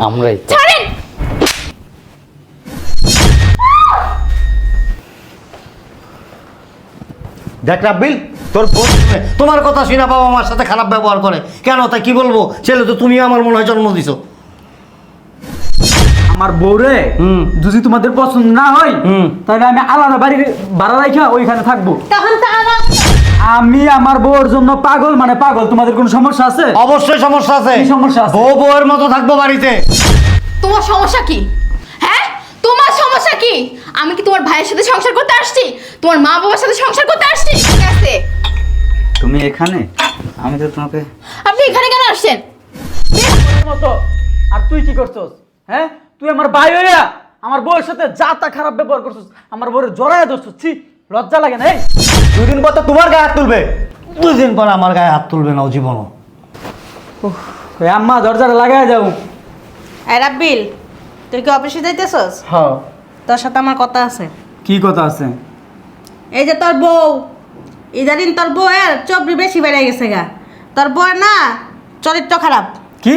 আমরাই তো। ছাড়েন দেখ রাব্বিল তোর বোন শুনে, তোমার কথা শুনে বাবা আমার সাথে খারাপ ব্যবহার করে কেন তাই কি বলব ছেলে তো তুমি আমার মনে হয় জন্ম দিছো আমার বউরে হুম। যদি তোমাদের পছন্দ না হয় হুম। তাহলে আমি আলাদা বাড়ি ভাড়া রাখা ওইখানে থাকব তখন তো আমার আমি আমার বউর জন্য পাগল মানে পাগল তোমাদের কোনো সমস্যা আছে? অবশ্যই সমস্যা আছে। কি সমস্যা আছে? বউ বউয়ের মতো থাকব বাড়িতে। তোমার সমস্যা কি? হ্যাঁ? তোমার সমস্যা কি? আমি কি তোমার ভাইয়ের সাথে সংসার করতে আসছি? তোমার মা বাবার সাথে সংসার করতে আসছি? ঠিক আছে। তুমি এখানে? আমি তো তোমাকে আপনি এখানে কেন আসছেন? মতো। আর তুই কি করছস? হ্যাঁ? তুই আমার ভাই হইয়া আমার বউয়ের সাথে যা তা খারাপ ব্যবহার করছস আমার বউয়ের জড়ায় ধরছস ছি লজ্জা লাগে না এই? দুই দিন পর তো তোমার গায়ে হাত তুলবে। দুদিন পর আমার গায়ে হাত তুলবে না ও জীবনও। আম্মা দরজাটা লাগাই দাও। এই রাব্বিল তুই কি অফিসে যাইতেছস? হ্যাঁ। তোর সাথে আমার কথা আছে। কি কথা আছে? এই যে তোর বউ ইদারিন তোর বউয়ের চবরি বেশি বেড়ে গেছে গা। তোর বউয়ের না চরিত্র খারাপ। কি?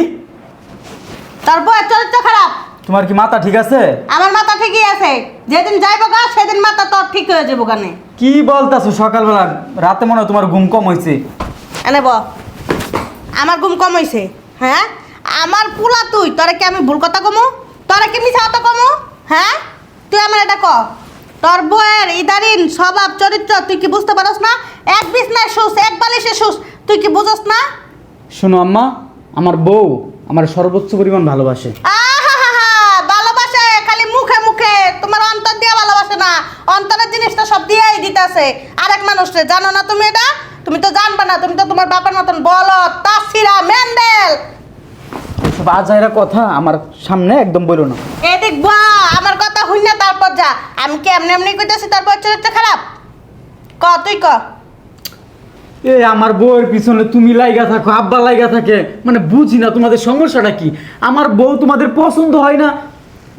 তোর বউয়ের চরিত্র খারাপ। তোমার কি মাথা ঠিক আছে? আমার মাথা ঠিকই আছে। যেদিন যাইব গা সেদিন মাথা তোর ঠিক হয়ে যাব গানে কি বলতাছো সকালবেলা? রাতে মনে হয় তোমার ঘুম কম হয়েছে এনে ব। আমার ঘুম কম হইছে হ্যাঁ? আমার পুলা তুই তোরে কি আমি ভুল কথা কমু? তোরে কি মিছা কথা কমু? হ্যাঁ? তুই আমার এটা ক। তোর বউয়ের ইদারিন স্বভাব চরিত্র তুই কি বুঝতে পারস না? এক বিছনায় শুস এক বালিশে শুস তুই কি বুঝস না? শোনো আম্মা আমার বউ আমার সর্বোচ্চ পরিমাণ ভালোবাসে। আহাহাহা, ভালোবাসে খালি মুখে মুখে। তোমার অন্তর দিয়ে ভালোবাসে না। জিনিসটা সব দিয়েই দিতেছে। আরেক মানুষকে জানো না তুমি এটা? তুমি তো জানবে না তুমি তো তোমার বাপের মতন বলো তাসিরা মেন্ডেল সব আজাইরা কথা আমার সামনে একদম বলো না। এদিক বা আমার কথা হই না তারপর যা। আমি কি এমনি এমনি কইতেছি তারপর চরিত্র খারাপ? ক তুই ক। এ আমার বউয়ের পিছনে তুমি লাইগা থাকো আব্বা লাইগা থাকে। মানে বুঝি না তোমাদের সমস্যাটা কি। আমার বউ তোমাদের পছন্দ হয় না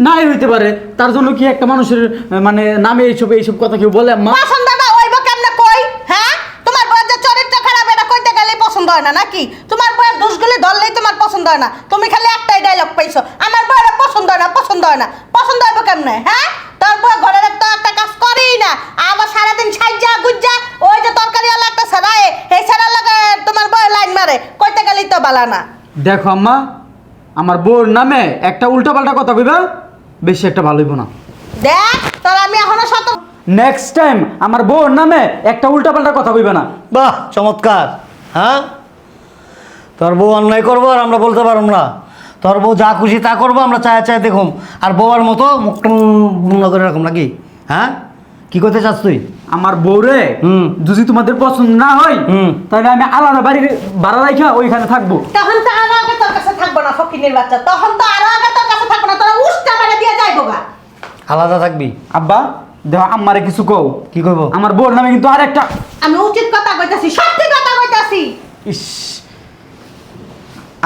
নাই হইতে পারে। তার জন্য কি একটা মানুষের মানে নামে এইসব এইসব কথা কেউ বলে? আম্মা পছন্দ না হইব কেমনে কই? হ্যাঁ? তোমার বউয়ের যে চরিত্র খারাপ এটা কইতে গেলেই পছন্দ হয় না নাকি? তোমার বউয়ের দোষগুলি ধরলেই তোমার পছন্দ হয় না। তুমি খালি একটাই ডায়লগ পাইছো। আমার বউয়ের পছন্দ হয় না পছন্দ হয় না। পছন্দ হইব কেমনে হ্যাঁ? তোর বউ ঘরের তো একটা কাজ করেই না। আবার সারাদিন সাইজা গুজ্জা ওই যে তরকারি আলা একটা সারায় এই সারার লাগে তোমার বউয়ের লাইন মারে। কইতে গেলেই তো বালা না। দেখো আম্মা আমার বউর নামে একটা উল্টাপাল্টা কথা কইবা? বেশি একটা ভালো হইব না। দেখ তোর আমি এখনও শত নেক্সট টাইম আমার বউর নামে একটা উল্টাপাল্টা কথা কইবা না। বাহ চমৎকার। হ্যাঁ? তোর বউ অন্যায় করব আর আমরা বলতে পারব না। তোর বউ যা খুশি তা করব আমরা চায় চায় দেখুম। আর বউয়ার মতো মুখটা করে রাখুম নাকি? হ্যাঁ? কি করতে চাস তুই? আমার বউরে হুম। যদি তোমাদের পছন্দ না হয় হুম। তাহলে আমি আলাদা বাড়ি ভাড়া রাখা ওইখানে থাকব। তখন তো আরও আগে তোর কাছে থাকব না ফকিনের বাচ্চা। তখন তো আরও আগে তোর কাছে থাকব না। তোরা উষ্টা মেরে দিয়ে যাইবো গা আলাদা থাকবি? আব্বা দেখো আম্মারে কিছু কও। কি করব আমার বোর নামে কিন্তু আর একটা আমি উচিত কথা কইতাছি সত্যি কথা কইতাছি। ইস।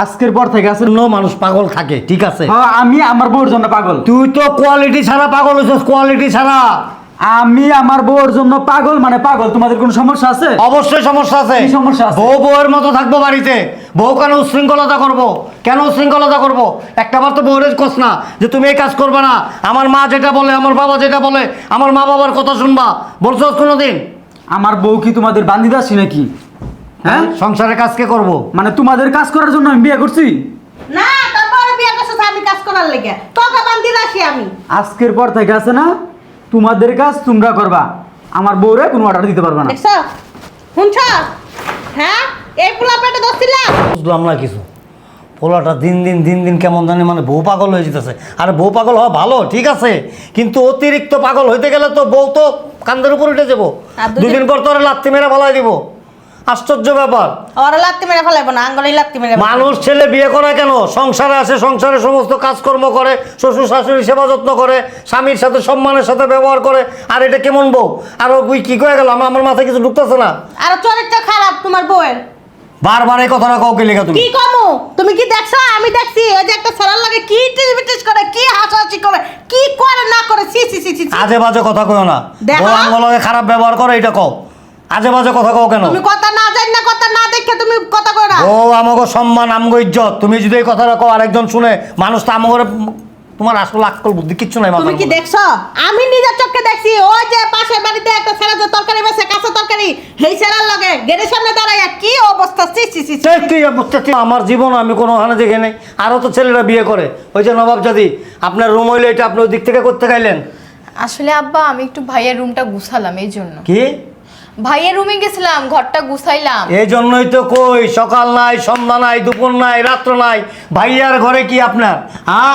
আজকের পর থেকে আছে নো মানুষ পাগল থাকে ঠিক আছে? হ্যাঁ আমি আমার বউর জন্য পাগল। তুই তো কোয়ালিটি ছাড়া পাগল হয়েছিস কোয়ালিটি ছাড়া। আমি আমার বউর জন্য পাগল মানে পাগল তোমাদের কোনো সমস্যা আছে? অবশ্যই সমস্যা আছে। কি সমস্যা আছে? বউ বউয়ের মতো থাকব বাড়িতে। বউ কেন উশৃঙ্খলতা করব? কেন উশৃঙ্খলতা করব? একটাবার তো বউরের কোস না যে তুমি এই কাজ করবে না। আমার মা যেটা বলে আমার বাবা যেটা বলে আমার মা বাবার কথা শুনবা। বলছো কোনোদিন? আমার বউ কি তোমাদের বান্দিদাসী নাকি? হ্যাঁ? সংসারের কাজ কে করব? মানে তোমাদের কাজ করার জন্য আমি বিয়ে করছি? না তারপরে বিয়ে করছিস আমি কাজ করার লেগে। তোকে বান্ধি রাখি আমি। আজকের পর থেকে আছে না? তোমাদের কাজ তোমরা করবা। আমার বউরে কোনো অর্ডার দিতে পারবে না। দেখছ? শুনছ? হ্যাঁ? এই পোলা পেটে দছিলাম বুঝলাম না কিছু। পোলাটা দিন দিন দিন দিন কেমন জানি মানে বউ পাগল হয়ে যেতেছে। আর বউ পাগল হওয়া ভালো ঠিক আছে। কিন্তু অতিরিক্ত পাগল হইতে গেলে তো বউ তো কান্দের উপর উঠে যাব। দুদিন- পর তো লাত্তি মেরে ফলাই দিব। আশ্চর্য ব্যাপার। ওরা লাত্তি মেরে ফেলাইবো না আঙ্গলেই লাত্তি মেরে মানুষ ছেলে বিয়ে করে কেন? সংসারে আসে সংসারে সমস্ত কাজকর্ম করে শ্বশুর শাশুড়ি সেবা যত্ন করে স্বামীর সাথে সম্মানের সাথে ব্যবহার করে। আর এটা কেমন বউ? আর ওই কি করে গেল? আমার মাথায় কিছু ঢুকতেছে না। আর চরিত্র খারাপ তোমার বউয়ের। বারবার এই কথাটা কাউকে লেখা তুমি? কি কমু? তুমি কি দেখছ? আমি দেখছি ওই যে একটা সরাল লাগে কি টিস করে কি হাসাহাসি করে কি করে না করে সি সি সি সি। আজে বাজে কথা কয় না। বউ আঙ্গলকে খারাপ ব্যবহার করে এটা কও। আজে বাজে কথা কও কেন? তুমি কথা না জানি না কথা না দেখে তুমি কথা কই না। ও আমাকে সম্মান আমগো ইজ্জত। তুমি যদি এই কথাটা কও আরেকজন শুনে মানুষ তো আমাকে তোমার আসল আক্কল বুদ্ধি কিচ্ছু নাই তুমি কি। দেখছ? আমি নিজের চোখে দেখছি ওই যে পাশের বাড়িতে একটা ছেলে যে তরকারি বেছে কাঁচা তরকারি সেই ছেলের লগে গেটের সামনে দাঁড়াইয়া কি অবস্থা? সি সি সি। কি অবস্থা? আমার জীবন আমি কোনো ওখানে দেখে নেই। আরও তো ছেলেরা বিয়ে করে। ওই যে নবাব জাদি আপনার রুম হইলে এটা আপনি ওই দিক থেকে করতে গাইলেন আসলে আব্বা আমি একটু ভাইয়ের রুমটা গুছালাম এই জন্য। কি? ভাইয়ের রুমে গেছিলাম ঘরটা গুছাইলাম। এই জন্যই তো কই সকাল নাই সন্ধ্যা নাই দুপুর নাই রাত্র নাই। ভাইয়ার ঘরে কি আপনার? হ্যাঁ?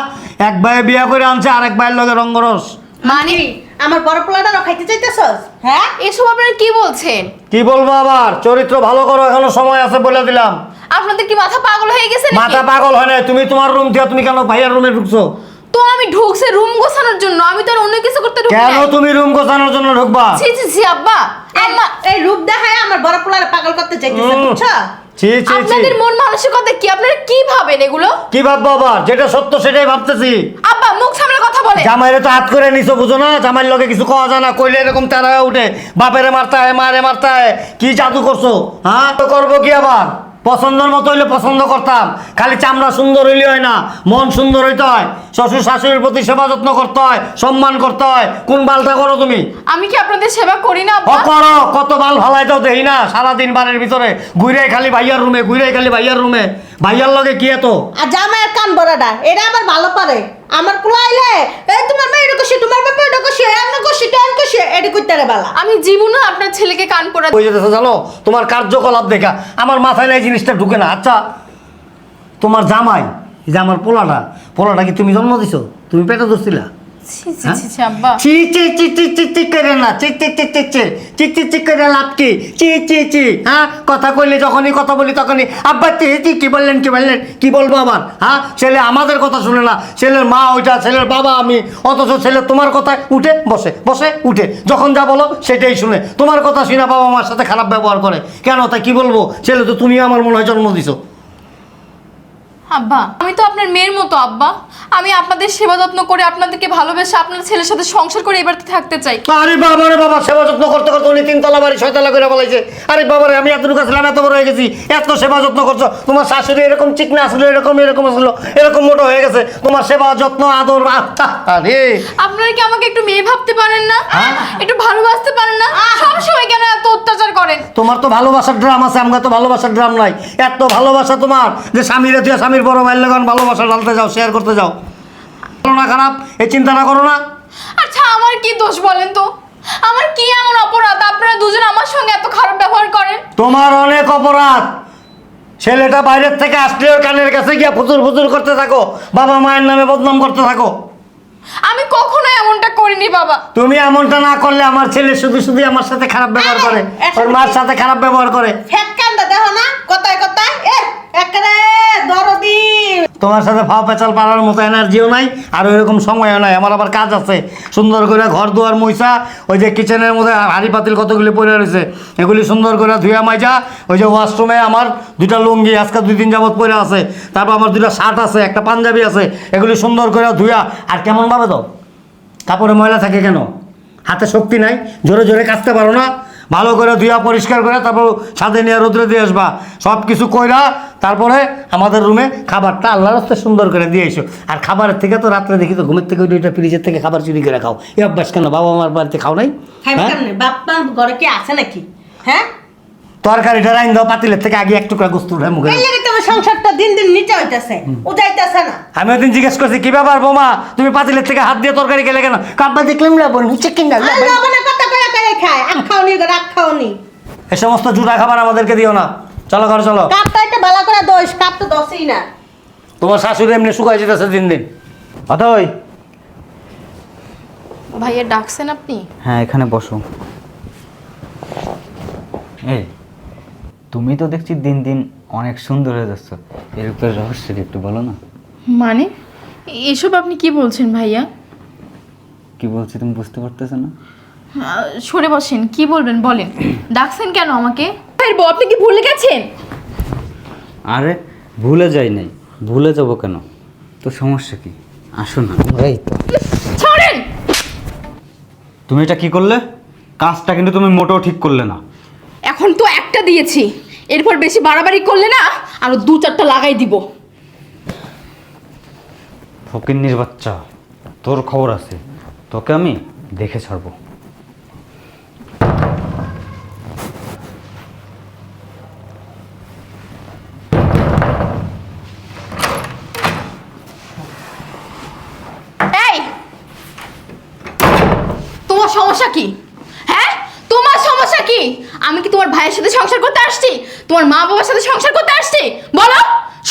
এক ভাইয়ে বিয়ে করে আনছে আরেক ভাইয়ের লগে রঙ্গরস। মানে আমার বড় পোলাটা খাইতে চাইতেছস? হ্যাঁ? এসব আপনারা কি বলছেন? কি বলব আবার? চরিত্র ভালো করো এখনও সময় আছে বলে দিলাম। আপনাদের কি মাথা পাগল হয়ে গেছে নাকি? মাথা পাগল হয় না তুমি তোমার রুম থেকে তুমি কেন ভাইয়ার রুমে ঢুকছো? তো আমি ঢুকছে রুম গোছানোর জন্য আমি তো আর অন্য কিছু করতে ঢুকি কেন তুমি রুম গোছানোর জন্য ঢুকবা? ছি ছি ছি আব্বা। আম্মা এই রূপ দেখায় আমার বড় পোলারে পাগল করতে চাইতেছে বুঝছ? ছি ছি ছি। আপনাদের মন মানসিকতা কি? আপনারা কি ভাবেন এগুলো? কি ভাববো আবার? যেটা সত্য সেটাই ভাবতেছি। আব্বা মুখ সামলে কথা বলে জামাইরে তো হাত করে নিছো বুঝো না? জামাইয়ের লগে কিছু কওয়া যায় না কইলে এরকম তারা উঠে। বাপেরে মারতা হয় মারে মারতা হয় কি জাদু করছ হ্যাঁ? তো করব কি আবার? পছন্দের মতো হইলে পছন্দ করতাম। খালি চামড়া সুন্দর হইলে হয় না মন সুন্দর হইতে হয়। শ্বশুর শাশুড়ির প্রতি সেবা যত্ন করতে হয় সম্মান করতে হয়। কোন বালটা করো তুমি? আমি কি আপনাদের সেবা করি না ও করো কত বাল ফালাই দাও দেখি না সারাদিন বাড়ির ভিতরে। ঘুরে খালি ভাইয়ার রুমে ঘুরে খালি ভাইয়ার রুমে। ভাইয়ার লগে কি এত? আর জামাইয়ের কান বড়াটা এটা আবার ভালো পারে। আমার পোলা এই তোমার মেয়ে এটা কষি তোমার বাবা এটা কষি এমন কষি টেন কষি এটা কইতে রে বালা। আমি জীবনে আপনার ছেলেকে কান পড়া হয়ে যেতেছে জানো? তোমার কার্যকলাপ দেখা। আমার মাথায় নাই জিনিসটা ঢুকে না। আচ্ছা তোমার জামাই এই যে আমার পোলাটা পোলাটা কি তুমি জন্ম দিছো? তুমি পেটে ধরছিলা? ছি ছি ছি ছি আব্বা চি চি চি চি চি চি করে না চি চি চি চি চি চি চি চি করে লাভ কি চি চি চি হ্যাঁ কথা কইলে যখনই কথা বলি তখনই আব্বা চি চি কি বললেন কি বললেন কি বলব আবার হ্যাঁ ছেলে আমাদের কথা শুনে না ছেলের মা ওইটা ছেলের বাবা আমি অথচ ছেলে তোমার কথায় উঠে বসে বসে উঠে যখন যা বলো সেটাই শুনে তোমার কথা শুনে বাবা মার সাথে খারাপ ব্যবহার করে কেন তা কি বলব ছেলে তো তুমি আমার মনে হয় জন্ম দিছো আব্বা আমি তো আপনার মেয়ের মতো আব্বা। আমি আপনাদের সেবা যত্ন করে আপনাদেরকে ভালোবেসে আপনার ছেলের সাথে সংসার করে এবার থাকতে চাই। আরে বাবা রে বাবা সেবা যত্ন করতে করতে উনি তিনতলা বাড়ি ছয়তলা করে বলাইছে। আরে বাবা রে আমি এতটুকু ছিলাম এত বড় হয়ে গেছি এত সেবা যত্ন করছ। তোমার শাশুড়ি এরকম চিকনা আসলো এরকম এরকম আসলো এরকম মোটো হয়ে গেছে। তোমার সেবা যত্ন আদর আত্মা আরে। আপনারা কি আমাকে একটু মেয়ে ভাবতে পারেন না? হ্যাঁ? একটু ভালোবাসতে পারেন না? সবসময় কেন এত অত্যাচার তোমার তো ভালোবাসার ড্রাম আছে আমরা তো ভালোবাসার ড্রাম নাই। এত ভালোবাসা তোমার যে স্বামীরে তুই স্বামীর বড় ভাইয়ের লাগান ভালোবাসা ঢালতে যাও শেয়ার করতে যাও। ভালো না খারাপ এই চিন্তাটা করো না। আচ্ছা আমার কি দোষ বলেন তো? আমার কি এমন অপরাধ? আপনারা দুজন আমার সঙ্গে এত খারাপ ব্যবহার করেন? তোমার অনেক অপরাধ। ছেলেটা বাইরের থেকে আসলে ওর কানের কাছে গিয়া ফুচুর ফুচুর করতে থাকো বাবা মায়ের নামে বদনাম করতে থাকো। আমি কখনো এমনটা করিনি বাবা। তুমি এমনটা না করলে আমার ছেলে শুধু শুধু আমার সাথে খারাপ ব্যবহার করে ওর মার সাথে খারাপ ব্যবহার করে। ফ্যাট কান্দা দেখো না কথায় কথায় এ একেবারে দরদি তোমার সাথে ফাও পেঁচাল পাড়ার মতো এনার্জিও নাই, আর ওইরকম সময়ও নাই। আমার আবার কাজ আছে। সুন্দর করে ঘর দুয়ার মইসা ওই যে কিচেনের মধ্যে হাঁড়ি পাতিল কতগুলি পড়ে রয়েছে, এগুলি সুন্দর করে ধুয়া মাইজা, ওই যে ওয়াশরুমে আমার দুইটা লুঙ্গি, আজকে দুই দিন যাবত পরে আছে। তারপর আমার দুইটা শার্ট আছে, একটা পাঞ্জাবি আছে, এগুলি সুন্দর করে ধুয়া আর কেমন ভাবে দাও? কাপড়ে ময়লা থাকে কেন? হাতে শক্তি নাই, জোরে জোরে কাচতে পারো না। ভালো করে ধুয়া পরিষ্কার করে তারপর ছাদে নিয়ে রোদ্রে দিয়ে আসবা। সব কিছু কইরা তারপরে আমাদের রুমে খাবারটা আল্লাহর রাস্তে সুন্দর করে দিয়ে এসো আর খাবারের থেকে তো রাত্রে দেখি তো ঘুমের থেকে দুইটা ফ্রিজের থেকে খাবার চুরি করে খাও। এ অভ্যাস কেন? বাবা আমার বাড়িতে খাও নাই? হ্যাঁ? কেমনে? ঘরে কি আছে নাকি? হ্যাঁ? তরকারিটা রাইন দাও পাতিলের থেকে আগে এক টুকরা গোস্ত উঠে মুখে এই লেগে তোমার সংসারটা দিন দিন নিচে হইতেছে উজাইতেছে না। আমি ওদিন জিজ্ঞেস করছি কি ব্যাপার বোমা তুমি পাতিলের থেকে হাত দিয়ে তরকারি খেলে কেন? কাব্বা দেখলাম লবণ চিকেন না আর লবণের কথা কয়ে কয়ে খায় আখ খাওনি রাখ খাওনি। এ সমস্ত জুড়া খাবার আমাদেরকে দিও না। চলো ঘর চলো। কাপটা একটা বেলা করে দোষ কাপ তো দোষই না। তোমার শাশুড়ি এমনি শুকাই যেতেছে দিন দিন। অতই ভাইয়া ডাকছেন আপনি? হ্যাঁ এখানে বসো। এই। তুমি তো দেখছি দিন দিন অনেক সুন্দর হয়ে যাচ্ছ। এর উপরে রহস্য কি একটু বলো না? মানে? এসব আপনি কি বলছেন ভাইয়া? কি বলছি তুমি বুঝতে পারতেছো না? আহ, সরে বসেন কি বলবেন বলেন। ডাকছেন কেন আমাকে? ভাইয়ের বউ আপনি কি ভুলে গেছেন? আরে ভুলে যাই নাই। ভুলে যাব কেন? তো সমস্যা কি? আসো না। এই তো। ছাড়েন! তুমি এটা কি করলে? কাজটা কিন্তু তুমি মোটেও ঠিক করলে না। একটা দিয়েছি। এরপর বেশি বাড়াবাড়ি করলে না আরও দু চারটা লাগাই দিব। ফকিন্নির বাচ্চা তোর খবর আছে। তোকে আমি দেখে ছাড়বো। এই! তোমার সমস্যা কি? কি আমি কি তোমার ভাইয়ের সাথে সংসার করতে আসছি? তোমার মা বাবার সাথে সংসার করতে আসছি? বলো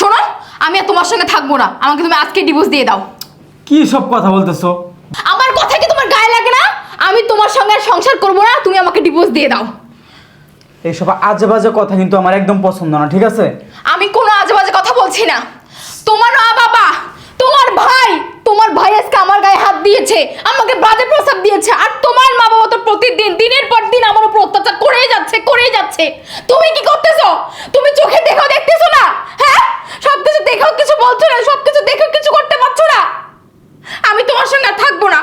শোনো আমি আর তোমার সঙ্গে থাকব না। আমাকে তুমি আজকে ডিভোর্স দিয়ে দাও। কি সব কথা বলতেছো? আমার কথা কি তোমার গায়ে লাগে না? আমি তোমার সঙ্গে আর সংসার করব না তুমি আমাকে ডিভোর্স দিয়ে দাও। এইসব আজে বাজে কথা কিন্তু আমার একদম পছন্দ না ঠিক আছে? আমি কোনো আজে বাজে কথা বলছি না। তোমার মা বাবা তোমার ভাই তোমার ভাই আজকে আমার গায়ে হাত দিয়েছে, আমাকে বাজে প্রস্তাব দিয়েছে, আর তোমার মা বাবা তো প্রতিদিন, দিনের পর দিন আমার উপর অত্যাচার করেই যাচ্ছে করেই যাচ্ছে। তুমি কি করতেছো তুমি চোখে দেখো দেখতেছো না হ্যাঁ সব কিছু দেখেও কিছু বলছো না সব কিছু দেখেও কিছু করতে পারছ না আমি তোমার সঙ্গে আর থাকব না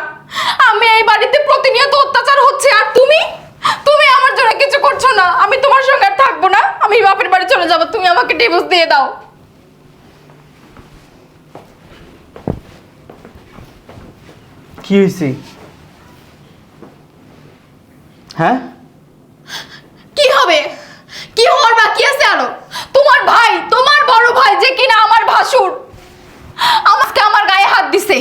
আমি এই বাড়িতে প্রতিনিয়ত অত্যাচার হচ্ছে আর তুমি তুমি আমার জন্য কিছু করছ না আমি তোমার সঙ্গে আর থাকব না আমি বাপের বাড়ি চলে যাব তুমি আমাকে ডিভোর্স দিয়ে দাও কি হয়েছে হ্যাঁ? কি হবে? কি হওয়ার বাকি আছে আরও? তোমার ভাই তোমার বড় ভাই যে কিনা আমার ভাসুর। আমাকে আমার গায়ে হাত দিছে।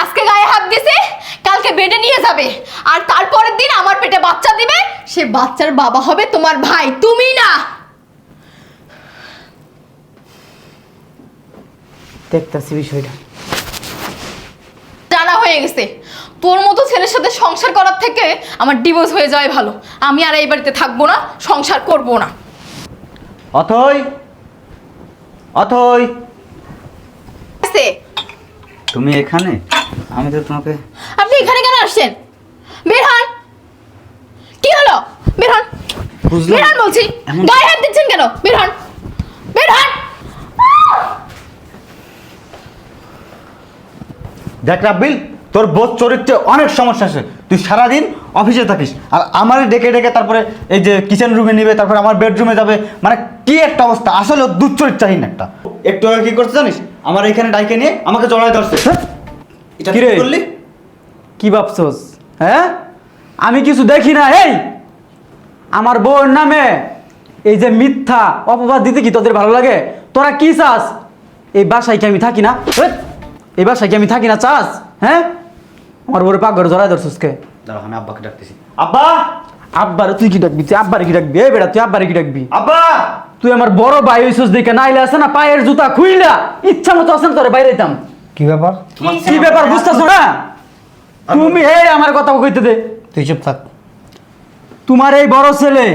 আজকে গায়ে হাত দিছে কালকে বেডে নিয়ে যাবে। আর তারপরের দিন আমার পেটে বাচ্চা দিবে সে বাচ্চার বাবা হবে তোমার ভাই। তুমি না! দেখতেছি বিষয়টা। জানা হয়ে গেছে। তোর মতো ছেলের সাথে সংসার করার থেকে আমার ডিভোর্স হয়ে যাওয়াই ভালো। আমি আর এই বাড়িতে থাকব না সংসার করব না। অথই অথই। আছে। তুমি এখানে? আমি তো তোমাকে আপনি এখানে কেন আসছেন? বের হন। কি হলো? বের হন। বুঝলাম। বের হন বলছি। এমন- গায়ে হাত দিচ্ছেন কেন? বের হন। বের হন। দেখ রাব্বিল তোর বোধ চরিত্রে অনেক সমস্যা আছে। তুই সারাদিন অফিসে থাকিস আর আমারই ডেকে ডেকে তারপরে এই যে কিচেন রুমে নিবে তারপরে আমার বেডরুমে যাবে মানে কি একটা অবস্থা? আসলে দুশ্চরিত্রাহীন একটা। একটু আগে কি করতে জানিস? আমার এখানে ডাইকে নিয়ে আমাকে জড়ায় ধরছে। এটা কি কিরে? করলি? কি ভাবছস? হ্যাঁ? আমি কিছু দেখি না এই আমার বউর নামে এই যে মিথ্যা অপবাদ দিতে কি তোদের ভালো লাগে? তোরা কি চাস? এই বাসায় কি আমি থাকি না? এই বাসায় কি আমি থাকি না চাস? হ্যাঁ? আমার পাক ঘরে জড়াই ধরছস কে? দাঁড়া আমি আব্বাকে ডাকতেছি। আব্বা! আব্বারে তুই কি ডাকবি? তুই আব্বারে কি ডাকবি? এই বেটা তুই আব্বারে কি ডাকবি? আব্বা! তুই আমার বড় ভাই হইছস দেখে নাইলে আছে না পায়ের জুতা খুইলা ইচ্ছা মতো আছে না তোরে বাইরে দিতাম কি ব্যাপার? কি ব্যাপার বুঝতেছো না? তুমি এই আমার কথা কইতে দে। তুই চুপ থাক। তোমার এই বড় ছেলে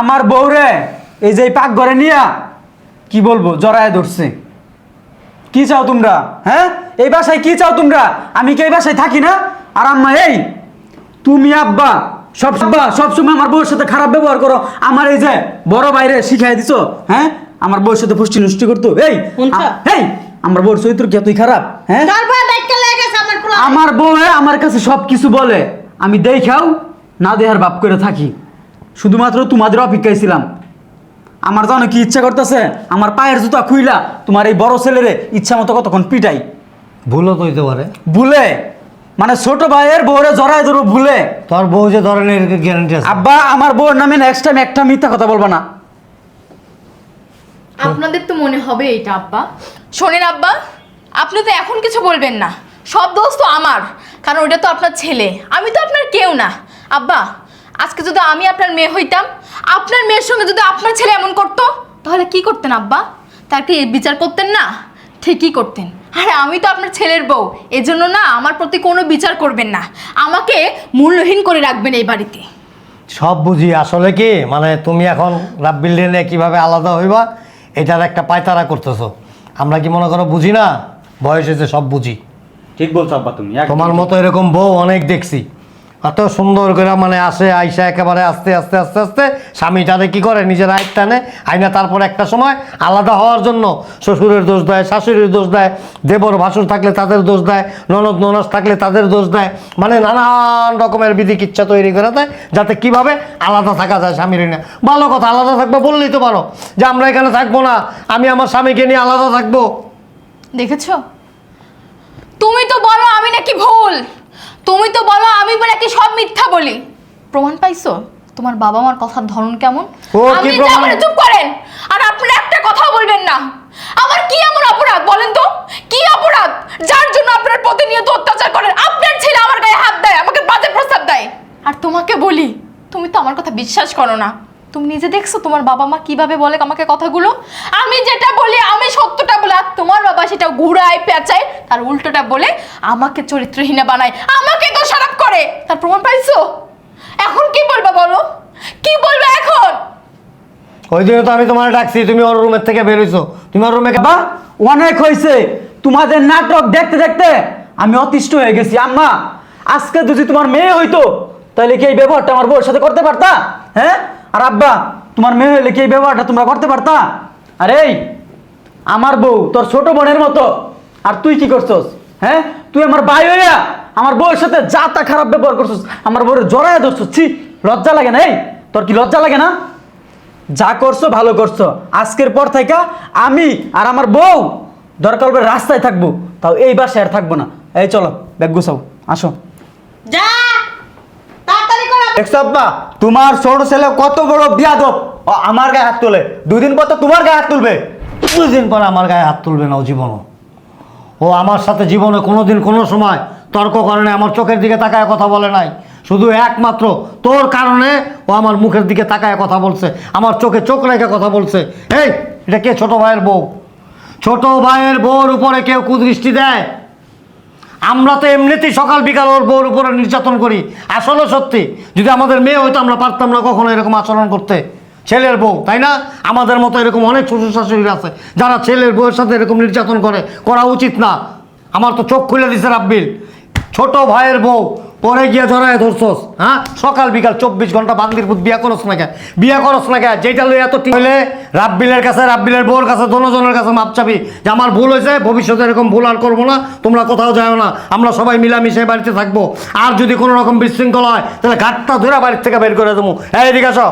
আমার বউরে এই যে পাক ঘরে নিয়া কি বলব জড়ায় ধরছে। কি চাও তোমরা হ্যাঁ? এই বাসায় কি চাও তোমরা? আমি কি এই বাসায় থাকি না? আর আম্মা এই তুমি আব্বা সব আব্বা সবসময় আমার বউয়ের সাথে খারাপ ব্যবহার করো। আমার এই যে বড় বাইরে শিখাই দিছো হ্যাঁ? আমার বউয়ের সাথে পুষ্টি নষ্টি করতো। এই? এই আমার বউর চরিত্র কি তুই খারাপ হ্যাঁ? আমার বউ আমার কাছে সব কিছু বলে আমি দেখাও না দেহার বাপ করে থাকি। শুধুমাত্র তোমাদের অপেক্ষায় ছিলাম। আমার জানো কি ইচ্ছা করতেছে? আমার পায়ের জুতা খুইলা তোমার এই বড় ছেলেরে ইচ্ছা মতো কতক্ষণ পিটাই। ভুলও তো হইতে পারে। ভুলে মানে ছোট ভাইয়ের বউরে জড়ায় ধরো ভুলে। তোর বউ যে ধরনের গ্যারান্টি আছে। আব্বা আমার বউর নামে নেক্সট টাইম একটা মিথ্যা কথা বলবা না। আপনাদের তো মনে হবে এটা আব্বা। শোনেন আব্বা আপনি তো এখন কিছু বলবেন না। সব দোষ তো আমার কারণ ওটা তো আপনার ছেলে। আমি তো আপনার কেউ না। আব্বা আজকে যদি আমি আপনার মেয়ে হইতাম আপনার মেয়ের সঙ্গে যদি আপনার ছেলে এমন করতো তাহলে কি করতেন আব্বা? তাকে বিচার করতেন না? ঠিকই করতেন। আরে আমি তো আপনার ছেলের বউ। এজন্য না আমার প্রতি কোনো বিচার করবেন না। আমাকে মূল্যহীন করে রাখবেন এই বাড়িতে। সব বুঝি। আসলে কি? মানে তুমি এখন রাব্বিল নিয়ে কীভাবে আলাদা হইবা এটার একটা পায়তারা করতেছো। আমরা কি মনে করো বুঝি না? বয়স হয়েছে সব বুঝি। ঠিক বলছো আব্বা তুমি তোমার মতো এরকম বউ অনেক দেখছি। এত সুন্দর করে মানে আসে, আইসা একেবারে আস্তে আস্তে আস্তে আস্তে। স্বামীটারে কি করে? নিজের আয় টানে আইনা তারপর একটা সময় আলাদা হওয়ার জন্য শ্বশুরের দোষ দেয়, শাশুড়ির দোষ দেয়, দেবর ভাসুর থাকলে তাদের দোষ দেয়, ননদ, ননস থাকলে তাদের দোষ দেয়। মানে নানান রকমের বিধি কিচ্ছা তৈরি করে দেয়, যাতে কীভাবে আলাদা থাকা যায় স্বামীর নিয়ে ভালো কথা, আলাদা থাকবে বললেই তো পারো। যে আমরা এখানে থাকব না, আমি আমার স্বামীকে নিয়ে আলাদা থাকব। দেখেছ? তুমি তো বলো আমি নাকি ভুল। তুমি তো বলো আমি নাকি সব মিথ্যা বলি? প্রমাণ পাইছো? তোমার বাবা মার কথার ধরন কেমন? ও, কি আমি যা প্রমাণ? বলি চুপ করেন। আর আপনি একটা কথা বলবেন না। আমার কি এমন অপরাধ বলেন তো? কি অপরাধ? যার জন্য আপনার প্রতিনিয়ত অত্যাচার করেন। আপনার ছেলে আমার গায়ে হাত দেয় আমাকে বাজে প্রস্তাব দেয়। আর তোমাকে বলি তুমি তো আমার কথা বিশ্বাস করো না। তুমি নিজে দেখছ তোমার বাবা মা কীভাবে বলে আমাকে কথাগুলো? আমি যেটা বলি আমি সত্যটা বলে আর তোমার বাবা সেটা ঘুরায় পেঁচায় তার উল্টোটা বলে আমাকে চরিত্রহীনা বানায় আমাকে তো খারাপ করে। তার প্রমাণ পাইছো? এখন কি বলবা বলো? কি বলবে এখন? ওই দিনে তো আমি তোমার ডাকছি তুমি ওর রুমের থেকে বেরোইছো তুমি ওর রুমে বাবা অনেক হয়েছে তোমাদের নাটক দেখতে দেখতে আমি অতিষ্ঠ হয়ে গেছি। আম্মা আজকে যদি তোমার মেয়ে হইতো তাহলে কি এই ব্যবহারটা আমার বউর সাথে করতে পারতা? হ্যাঁ? আর আব্বা, তোমার মেয়ে হইলে কি এই ব্যবহারটা তোমরা করতে পারতা? আরে এই, আমার বউ তোর ছোট বোনের মতো। আর তুই কি করছস? হ্যাঁ? তুই আমার ভাই হইয়া আমার বউয়ের সাথে যা তা খারাপ ব্যবহার করছস, আমার বউয়ের জড়ায় ধরছস, ছি, লজ্জা লাগে না, এই? তোর কি লজ্জা লাগে না? যা করছ ভালো করছ। আজকের পর থেকে আমি আর আমার বউ দরকার হলে রাস্তায় থাকব, তাও এই বাসায় আর থাকব না। এই চলো, ব্যাগ গুছাও। আসো। যা দেখছ তোমার ছোট ছেলে কত বড় বিয়াদব। ও, আমার গায়ে হাত তোলে। দুদিন পর তো তোমার গায়ে হাত তুলবে। দুই দিন পরে আমার গায়ে হাত তুলবে না ও জীবনও। ও, আমার সাথে জীবনে কোনো দিন কোনো সময় তর্ক করে নাই, আমার চোখের দিকে তাকায় কথা বলে নাই। শুধু একমাত্র তোর কারণে ও আমার মুখের দিকে তাকায় কথা বলছে, আমার চোখে চোখ রেখে কথা বলছে। এই, এটা কে ছোট ভাইয়ের বউ? ছোট ভাইয়ের বউর উপরে কেউ কুদৃষ্টি দেয়? আমরা তো এমনিতেই সকাল, বিকাল ওর বউর উপরে নির্যাতন করি। আসলে সত্যি, যদি আমাদের মেয়ে হয়তো আমরা পারতাম না কখনো এরকম আচরণ করতে। ছেলের বউ, তাই না? আমাদের মতো এরকম অনেক শ্বশুর শাশুড়ি আছে, যারা ছেলের বউয়ের সাথে এরকম নির্যাতন করে, করা উচিত না। আমার তো চোখ খুলে দিছে রাব্বিল। ছোট ভাইয়ের বউ পরে গিয়া ধরায় ধরছস হ্যাঁ? সকাল, বিকাল, চব্বিশ ঘণ্টা বান্দির পুত বিয়া করস না কে বিয়া করস না কে যেটা লই এত ঠিক হইলে রাব্বিলের কাছে, রাব্বিলের বউর কাছে ধনজনের কাছে মাপ চাবি। যে আমার ভুল হয়েছে, ভবিষ্যতে এরকম ভুল আর করব না, তোমরা কোথাও যাও না। আমরা সবাই মিলামিশে বাড়িতে থাকব। আর যদি কোনো রকম বিশৃঙ্খলা হয়, তাহলে ঘাটটা ধরে বাড়ির থেকে বের করে দেবো। এই দিকে আসো।